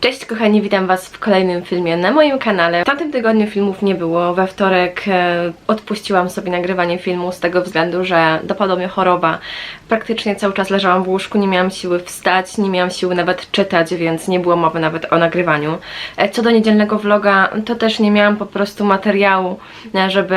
Cześć kochani, witam Was w kolejnym filmie na moim kanale. W tamtym tygodniu filmów nie było, we wtorek e, odpuściłam sobie nagrywanie filmu z tego względu, że dopadła mnie choroba. Praktycznie cały czas leżałam w łóżku, nie miałam siły wstać, nie miałam siły nawet czytać, więc nie było mowy nawet o nagrywaniu. E, co do niedzielnego vloga, to też nie miałam po prostu materiału, e, żeby...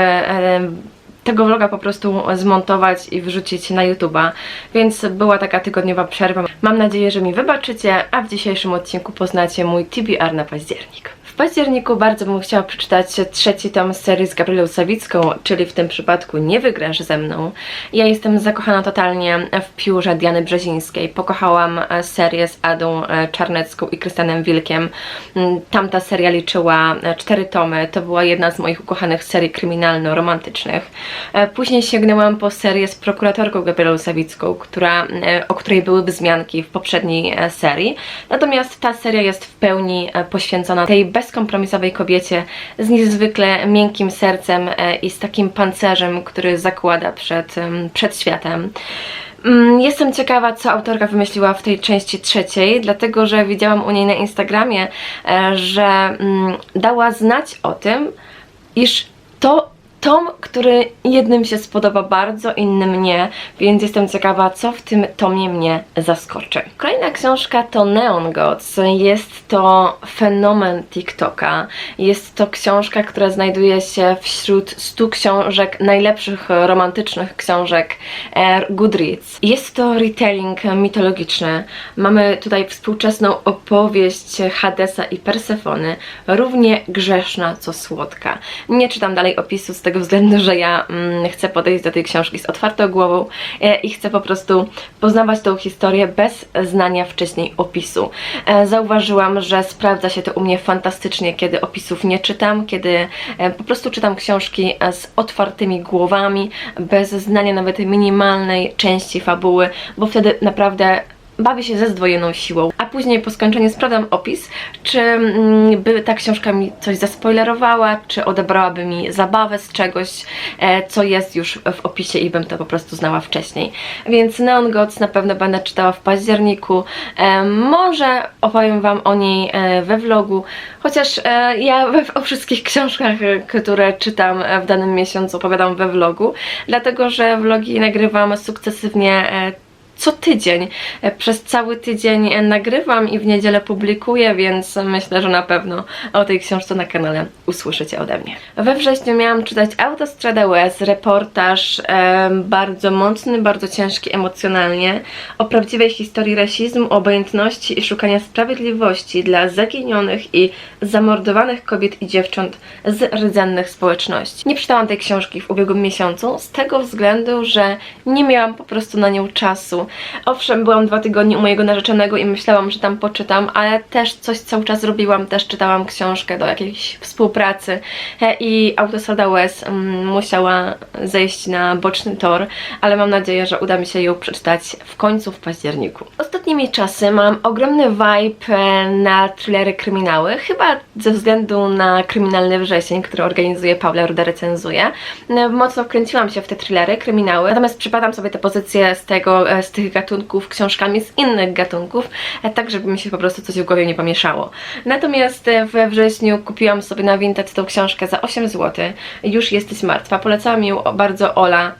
tego vloga po prostu zmontować i wrzucić na YouTube'a, więc była taka tygodniowa przerwa. Mam nadzieję, że mi wybaczycie, a w dzisiejszym odcinku poznacie mój TBR na październik. Październiku bardzo bym chciała przeczytać trzeci tom serii z Gabrielą Sawicką, czyli w tym przypadku Nie wygrasz ze mną. Ja jestem zakochana totalnie w piórze Diany Brzezińskiej. Pokochałam e, serię z Adą e, Czarnecką i Krystianem Wilkiem. Mm, Tamta seria liczyła e, cztery tomy. To była jedna z moich ukochanych serii kryminalno-romantycznych. Później sięgnęłam po serię z prokuratorką Gabrielą Sawicką, która, o której były wzmianki w poprzedniej serii. Natomiast ta seria jest w pełni poświęcona tej bezkompromisowej kobiecie z niezwykle miękkim sercem e, i z takim pancerzem, który zakłada przed, przed światem. Mm, Jestem ciekawa, co autorka wymyśliła w tej części trzeciej, dlatego że widziałam u niej na Instagramie, e, że mm, dała znać o tym, iż to tom, który jednym się spodoba bardzo, innym nie, więc jestem ciekawa, co w tym tomie mnie zaskoczy. Kolejna książka to Neon Gods. Jest to fenomen TikToka. Jest to książka, która znajduje się wśród 100 książek, najlepszych romantycznych książek e, Goodreads. Jest to retelling mitologiczny. Mamy tutaj współczesną opowieść Hadesa i Persefony, równie grzeszna co słodka. Nie czytam dalej opisu z tego względu, że ja mm, chcę podejść do tej książki z otwartą głową e, i chcę po prostu poznawać tą historię bez znania wcześniej opisu. E, zauważyłam, że sprawdza się to u mnie fantastycznie, kiedy opisów nie czytam, kiedy e, po prostu czytam książki z otwartymi głowami, bez znania nawet minimalnej części fabuły, bo wtedy naprawdę bawię się ze zdwojoną siłą. A później po skończeniu sprawdzam opis, czy mm, by ta książka mi coś zaspoilerowała, czy odebrałaby mi zabawę z czegoś, e, co jest już w opisie i bym to po prostu znała wcześniej. Więc Neon Gods na pewno będę czytała w październiku. E, może opowiem Wam o niej e, we vlogu, chociaż ja we, o wszystkich książkach, które czytam w danym miesiącu opowiadam we vlogu, dlatego że vlogi nagrywam sukcesywnie co tydzień. E, Przez cały tydzień e, nagrywam i w niedzielę publikuję, więc myślę, że na pewno o tej książce na kanale usłyszycie ode mnie. We wrześniu miałam czytać Autostrada Łez, reportaż e, bardzo mocny, bardzo ciężki emocjonalnie o prawdziwej historii rasizmu, obojętności i szukania sprawiedliwości dla zaginionych i zamordowanych kobiet i dziewcząt z rdzennych społeczności. Nie czytałam tej książki w ubiegłym miesiącu z tego względu, że nie miałam po prostu na nią czasu. Owszem, byłam dwa tygodnie u mojego narzeczonego i myślałam, że tam poczytam, ale też coś cały czas robiłam, też czytałam książkę do jakiejś współpracy i Autostrada Łez mm, musiała zejść na boczny tor, ale mam nadzieję, że uda mi się ją przeczytać w końcu w październiku. Ostatnimi czasy mam ogromny vibe e, na thrillery kryminały, chyba ze względu na kryminalny wrzesień, który organizuje Paula Ruda recenzuje. E, Mocno wkręciłam się w te thrillery, kryminały, natomiast przypadam sobie te pozycje z tego, e, z tych gatunków książkami z innych gatunków, e, tak żeby mi się po prostu coś w głowie nie pomieszało. Natomiast e, we wrześniu kupiłam sobie na Vinted tą książkę za 8 zł. Już jesteś martwa. Polecała mi ją bardzo Ola,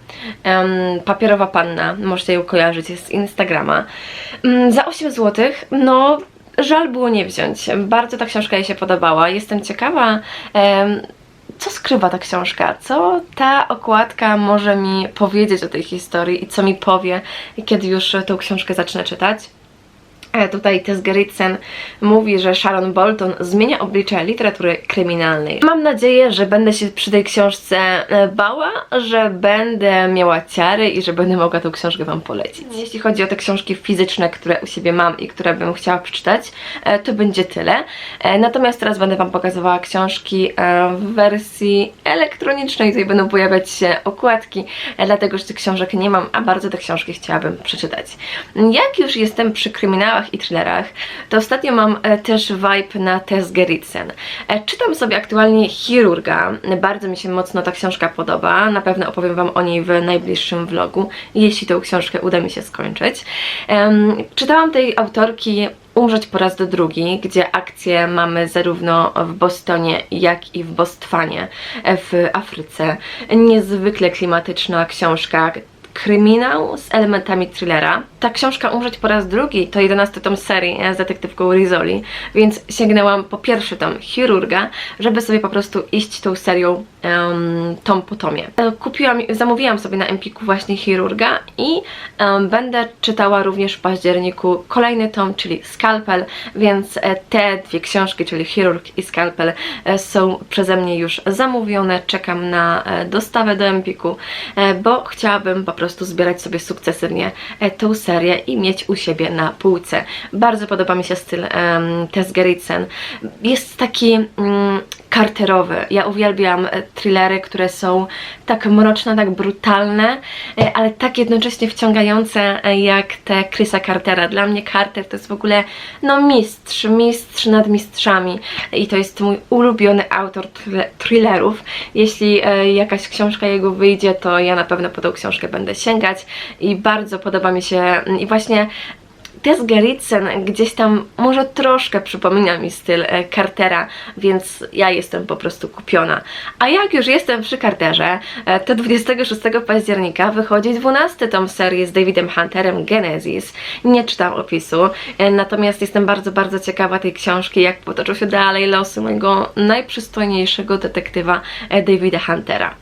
papierowa panna, możecie ją kojarzyć, z Instagrama. Mm, za 8 zł, no żal było nie wziąć. Bardzo ta książka jej się podobała. Jestem ciekawa, em, co skrywa ta książka, co ta okładka może mi powiedzieć o tej historii i co mi powie, kiedy już tą książkę zacznę czytać. E, Tutaj Tess Gerritsen mówi, że Sharon Bolton zmienia oblicze literatury kryminalnej. Mam nadzieję, że będę się przy tej książce e, bała, że będę miała ciary i że będę mogła tę książkę Wam polecić. Jeśli chodzi o te książki fizyczne, które u siebie mam i które bym chciała przeczytać, e, to będzie tyle. Natomiast teraz będę Wam pokazywała książki w wersji elektronicznej. Tutaj będą pojawiać się okładki, dlatego że tych książek nie mam, a bardzo te książki chciałabym przeczytać. Jak już jestem przy kryminałach i thrillerach, to ostatnio mam e, też vibe na Tess Gerritsen. E, Czytam sobie aktualnie Chirurga. Bardzo mi się mocno ta książka podoba. Na pewno opowiem Wam o niej w najbliższym vlogu, jeśli tą książkę uda mi się skończyć. Czytałam tej autorki Umrzeć po raz do drugi, gdzie akcje mamy zarówno w Bostonie, jak i w Bostwanie e, w Afryce. Niezwykle klimatyczna książka, kryminał z elementami thrillera. Ta książka Umrzeć po raz drugi to 11 tom serii e, z detektywką Rizoli, więc sięgnęłam po pierwszy tom Chirurga, żeby sobie po prostu iść tą serią em, tom po tomie. E, Kupiłam, zamówiłam sobie na Empiku właśnie Chirurga i em, będę czytała również w październiku kolejny tom, czyli Skalpel, więc e, te dwie książki, czyli Chirurg i Skalpel są przeze mnie już zamówione. Czekam na dostawę do Empiku, bo chciałabym po prostu zbierać sobie sukcesywnie e, tą serię i mieć u siebie na półce. Bardzo podoba mi się styl um, Tess Gerritsen. Jest taki mm, karterowy. Ja uwielbiam e, thrillery, które są tak mroczne, tak brutalne, e, ale tak jednocześnie wciągające e, jak te Chrisa Cartera. Dla mnie Carter to jest w ogóle no mistrz, mistrz nad mistrzami i to jest mój ulubiony autor thrille- thrillerów. Jeśli jakaś książka jego wyjdzie, to ja na pewno po tą książkę będę sięgać i bardzo podoba mi się mm, i właśnie Tess Gerritsen gdzieś tam może troszkę przypomina mi styl e, Cartera, więc ja jestem po prostu kupiona. A jak już jestem przy Carterze, e, to 26 października wychodzi 12 tom serii z Davidem Hunterem Genesis. Nie czytam opisu, e, natomiast jestem bardzo, bardzo ciekawa tej książki, jak potoczą się dalej losy mojego najprzystojniejszego detektywa Davida Huntera.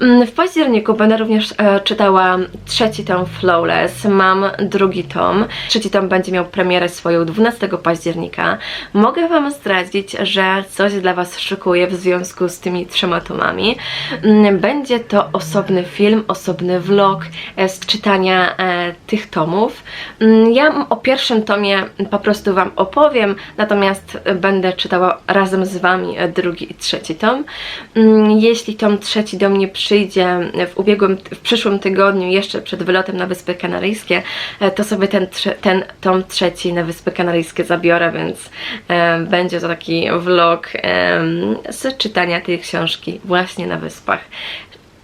Mm, W październiku będę również e, czytała trzeci tom Flawless. Mam drugi tom. Trzeci tom będzie miał premierę swoją 12 października. Mogę Wam zdradzić, że coś dla Was szykuję w związku z tymi trzema tomami. Mm, Będzie to osobny film, osobny vlog e, z czytania e, tych tomów. Mm, Ja o pierwszym tomie po prostu Wam opowiem, natomiast e, będę czytała razem z Wami e, drugi i trzeci tom. Jeśli tom trzeci do mnie przyjdzie w ubiegłym, w przyszłym tygodniu, jeszcze przed wylotem na Wyspy Kanaryjskie, e, to sobie ten, ten tom trzeci na Wyspy Kanaryjskie zabiorę, więc e, będzie to taki vlog e, z czytania tej książki właśnie na Wyspach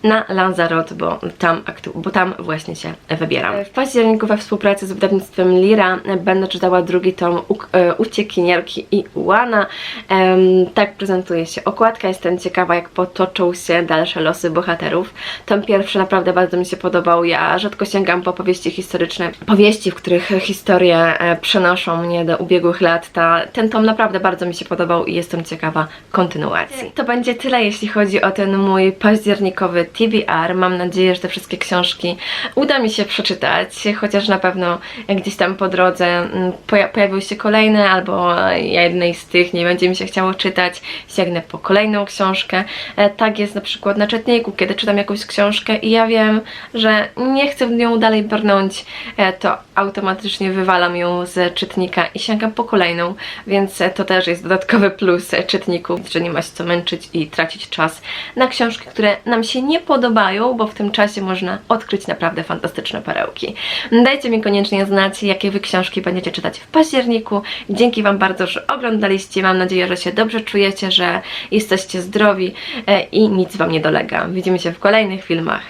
na Lanzarote, bo tam, bo tam właśnie się wybieram. W październiku we współpracy z wydawnictwem Lira będę czytała drugi tom U- e, Uciekinierki i Ułana. Em, tak prezentuje się okładka. Jestem ciekawa, jak potoczą się dalsze losy bohaterów. Tom pierwszy naprawdę bardzo mi się podobał. Ja rzadko sięgam po powieści historyczne, powieści, w których historie e, przenoszą mnie do ubiegłych lat. Ta, ten tom naprawdę bardzo mi się podobał i jestem ciekawa kontynuacji. To będzie tyle, jeśli chodzi o ten mój październikowy TBR. Mam nadzieję, że te wszystkie książki uda mi się przeczytać, chociaż na pewno gdzieś tam po drodze mm, poja- pojawiły się kolejne, albo jednej z tych nie będzie mi się chciało czytać, sięgnę po kolejną książkę. E, Tak jest na przykład na czytniku, kiedy czytam jakąś książkę i ja wiem, że nie chcę w nią dalej brnąć, e, to automatycznie wywalam ją z czytnika i sięgam po kolejną, więc e, to też jest dodatkowy plus e, czytników, że nie ma się co męczyć i tracić czas na książki, które nam się nie podobają, bo w tym czasie można odkryć naprawdę fantastyczne perełki. Dajcie mi koniecznie znać, jakie Wy książki będziecie czytać w październiku. Dzięki Wam bardzo, że oglądaliście. Mam nadzieję, że się dobrze czujecie, że jesteście zdrowi e, i nic Wam nie dolega. Widzimy się w kolejnych filmach.